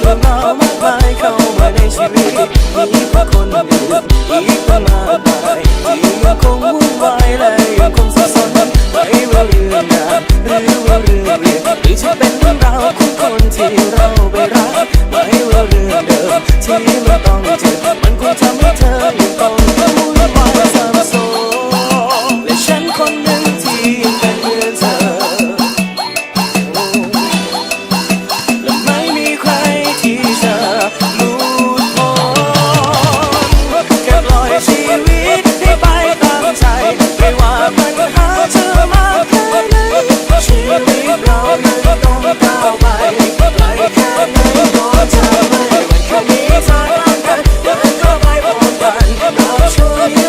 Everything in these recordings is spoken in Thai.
เพราะมากมาเข้ามาในชีวิตมีผู้คนอื่นอีกมากมายที่คงวุ่นวายและยังคงสับสนไม่ว่าเรื่องงานหรือว่าเรื่องเรียนที่จะเป็นเรื่องราวของคนที่เราไปรักไม่ว่าเรื่องเดิมที่เราต้องเจอมันคงทำให้เธอยังต้องกังวล oh, oh,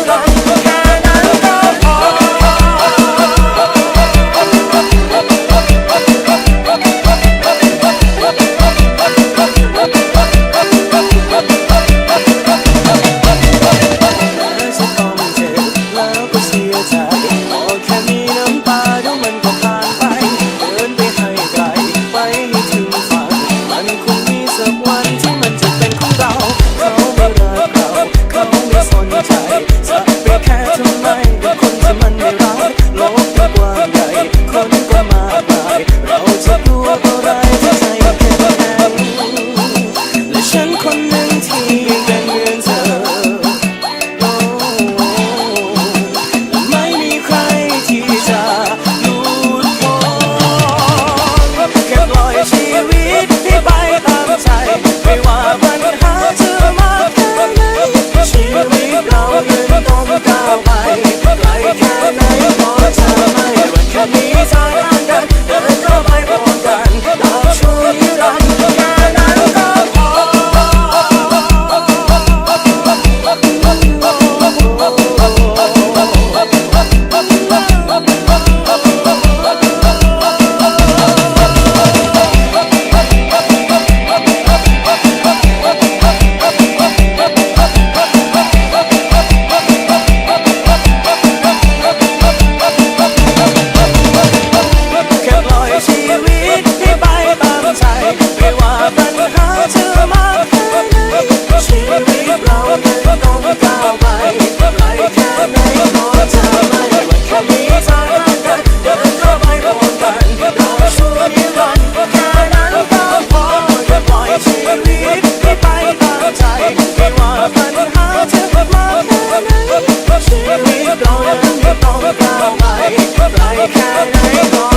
รีบลอยรีบลอยก้าวไปไกลแค่ไหนก็